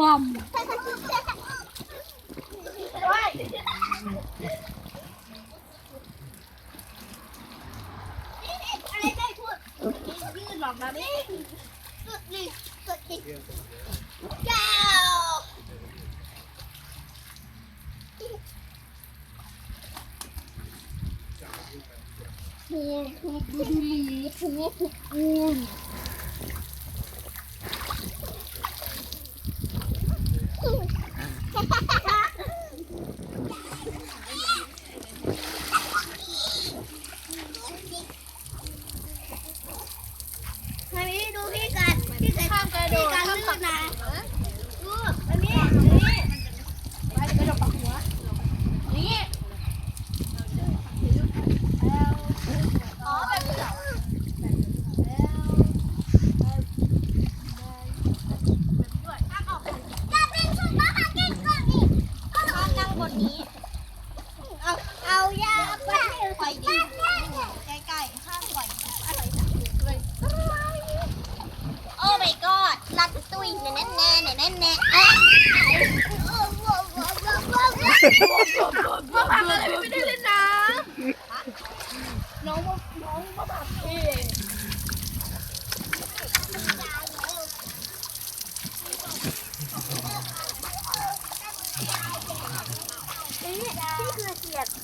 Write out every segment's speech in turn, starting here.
วม อะไรได้พูดยืดหลอกนะนี่สุดหนึ่งสุดอีกเก้าพูดพูดดูดูหนูพูดพู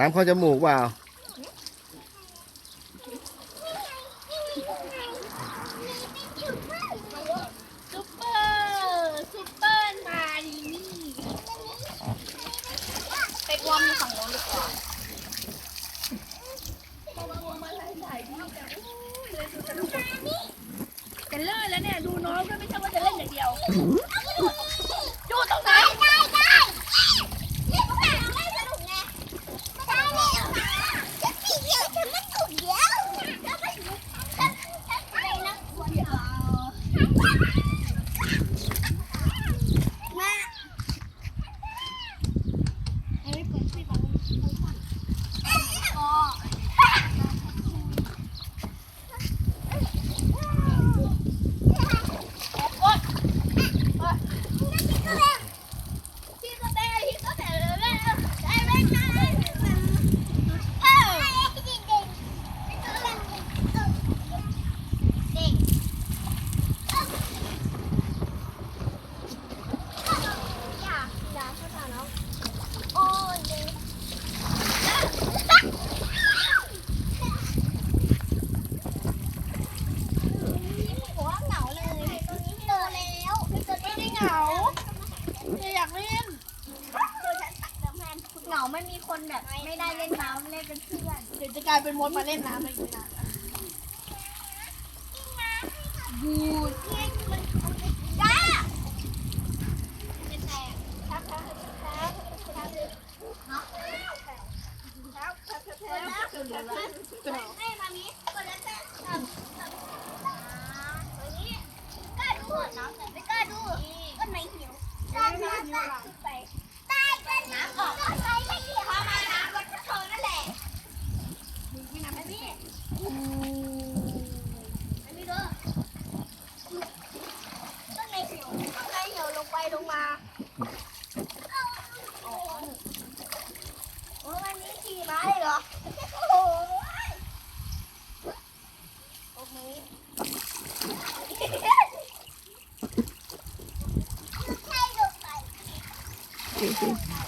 น้ำเข้าจมูกเปล่าซุเปอร์ซุปเปอร์มารีนี่ไปกวมอยู่ฝั่งโน้นดีกว่าจะเลิกแล้วเนี่ย ดูน้องก็ไม่ใช่ว่าจะเล่นอย่างเดียว เหงาไม่มีคนแบบไม่ได้เล่นน้ำเล่นเป็นเพื่อนเดี๋ยวจะกลายเป็นมดมาเล่นน้ำอีกนะบูดจ้าให้มามีกดแล้วแต่ตับตับตาเฮ้ยกล้าดูน้องแต่ไม่กล้าดูก็ไม่หิวตาน้ำตาขึ้นไปใต้กันน้ำออก Meu Deus.